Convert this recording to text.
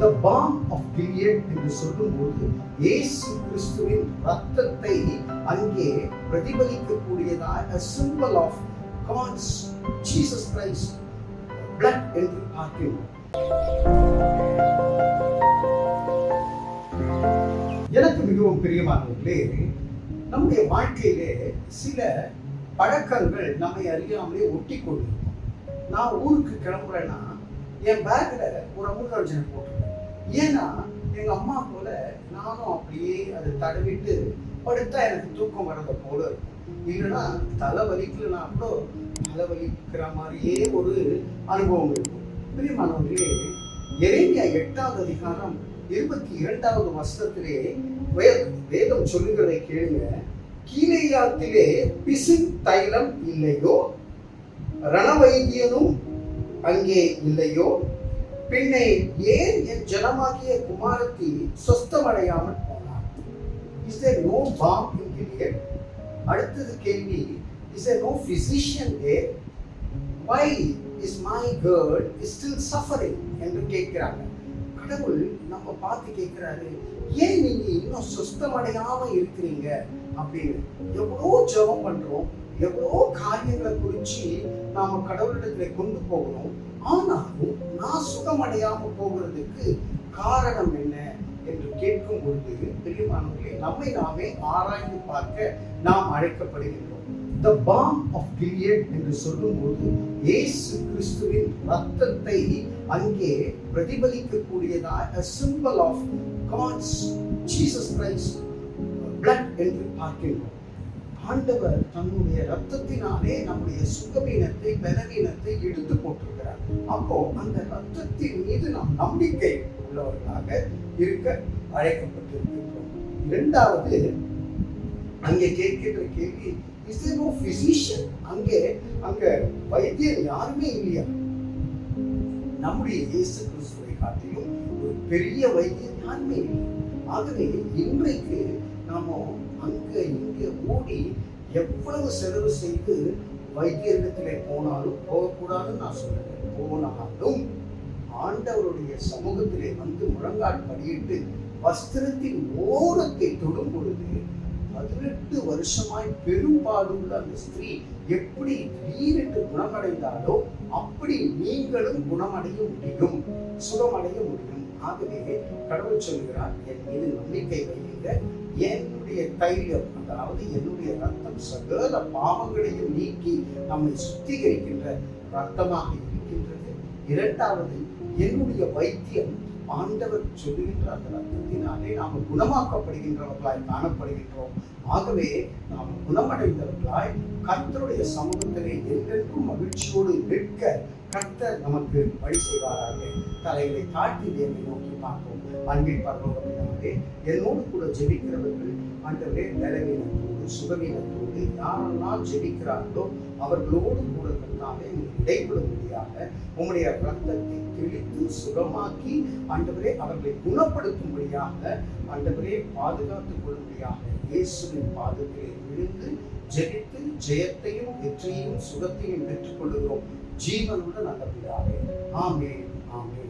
The balm of Gilead என்று சொல்லும்போது இயேசு கிறிஸ்துவின் ரத்தத்தை அங்கே பிரதிபலிக்கக்கூடியதாக symbol of God's Jesus Christ blood என்று பார்க்கிறோம். எனக்கு மிகவும் பிரியமானவர்களே நம்முடைய வாழ்க்கையிலே சில பழக்கங்கள் நம்மை அறியாமலே ஒட்டி கொண்டிருக்கும் நான் ஊருக்கு கிளம்புறேன்னா என் பேக்கில் ஒரு அமுதார்ஜனை போட்டிருக்கேன் ஏன்னா எங்கள் அம்மா போல நானும் அப்படியே அதை தடவிட்டு படுத்தா எனக்கு தூக்கம் வர்றத போல இருக்கும். இல்லைன்னா தலை வலிக்கலனா கூட தலை வலிக்கிற மாதிரியே ஒரு அனுபவம் இருக்கும். பிரியமானவர்களே எரேமியா எட்டாவது அதிகாரம் இருபத்தி இரண்டாவது வருஷத்திலே வேதம் சொல்லுகிறதை கேளுங்க. கீழையாத்திலே பிசின் தைலம் இல்லையோ? ரணவைத்தியனும் அங்கே இல்லையோ? பின்னே ஏன் என் ஜனமாகிய குமாரத்தி சொஸ்தமடையாமல் போனார் is there no balm in Gilead அடுத்தது கேள்வி is there no physician there why is my girl is still suffering என்று கேட்கிறாங்க. கடவுள் நம்ம பார்த்து கேட்கிறாரு ஏன் நீங்க இன்னும் சுஸ்தமடையாம இருக்கிறீங்க? அப்படின்னு எவ்வளோ ஜெபம் பண்றோம் எவ்வளோ காரியங்களை குறிச்சு நாம கடவுளிடத்துல கொண்டு போகணும். ஆனாலும் நான் சுகமடையாம போகிறதுக்கு காரணம் என்ன என்று கேட்கும் பொழுது பிரியமானவர்களே நம்மை நாமே ஆராய்ந்து பார்க்க நாம் அழைக்கப்படுகின்றோம். த பாம் ஆஃப் கிலியட் என்று சொல்லும்போது இயேசு கிறிஸ்துவின் ரத்தத்தை அங்கே பிரதிபலிக்கக்கூடியதாக symbol of God's Jesus Christ blood என்று பார்க்கின்றோம். ஆண்டவர் தன்னுடைய ரத்தத்தினாலே நம்முடைய சுகவீனத்தை பலவீனத்தை எடுத்து போட்டிருக்கிறார். அப்போ அந்த ரத்தத்தின் மீது நாம் நம்பிக்கை உள்ளவர்களாக இருக்க அழைக்கப்பட்டிருக்கின்றோம். இரண்டாவது அங்கே கேட்கின்ற கேள்வி இஸ் தேர் நோ பிசிஷியன் அங்கே அங்க வைத்தியர் யாருமே இல்லையா? நம்முடைய இயேசு கிறிஸ்துவை காட்டிலும் ஒரு பெரிய வைத்தியர் யாருமே இல்லை ஆகவே இன்றைக்கு நாம அங்க இங்கே ஓடி எவ்வளவு செலவு செய்து வைத்தியரிடத்திலே போனாலும் போகக்கூடாதுன்னு நான் சொல்றேன். போனாலும் ஆண்டவருடைய சமூகத்திலே வந்து முழங்கால் படியிட்டு வஸ்திரத்தின் ஓரத்தை தொடும் பொழுது பதினெட்டு வருஷமாய் பெரும்பாடுள்ள அந்த ஸ்திரீ எப்படி திடீரென்று குணமடைந்தாலோ அப்படி நீங்களும் குணமடைய முடியும். சுகமடைய முடியும். ஆகவே கடவுள் சொல்கிறார் என் மீது நம்பிக்கை வையுங்க என்னுடைய தைரியம் அதாவது என்னுடைய ரத்தம் சகல பாவங்களையும் நீக்கி நம்மை சுத்திகரிக்கின்ற ரத்தமாக இருக்கின்றது. இரண்டாவது என்னுடைய வைத்தியம் ஆண்டவர் சொல்லுகின்ற அந்த ரத்தத்தினாலே நாம் குணமாக்கப்படுகின்றவர்களாய் காணப்படுகின்றோம். ஆகவே நாம் குணமடைந்தவர்களாய் கர்த்தருடைய சமூகத்திலே என்றென்றும் மகிழ்ச்சியோடு நிற்க கர்த்தர் நமக்கு வழி செய்வாராக. தலைகளை தாழ்த்தி தேவை நோக்கி பார்ப்போம். அன்பின் பரலோகத்தினாலே என்னோடு கூட ஜெபிக்கிறவர்கள் ஆண்டவரே நிலவீனத்தோடு சுகவீனத்தோடு யாரெல்லாம் ஜெபிக்கிறார்களோ அவர்களோடு கூட கர்த்தாவே இடைப்படும்படியாக உங்களுடைய ரத்தத்தை தெளித்து சுகமாக்கி ஆண்டவரே அவர்களை குணப்படுத்தும்படியாக ஆண்டவரே பாதுகாத்துக் கொள்ளும்படியாக இயேசுவின் பாதத்திலே விழுந்து ஜெயித்து ஜெயத்தையும் வெற்றியையும் சுகத்தையும் பெற்றுக் கொள்ளுகிறோம் ஜீவனுள்ள நல்ல பிதாவே. ஆமே ஆமே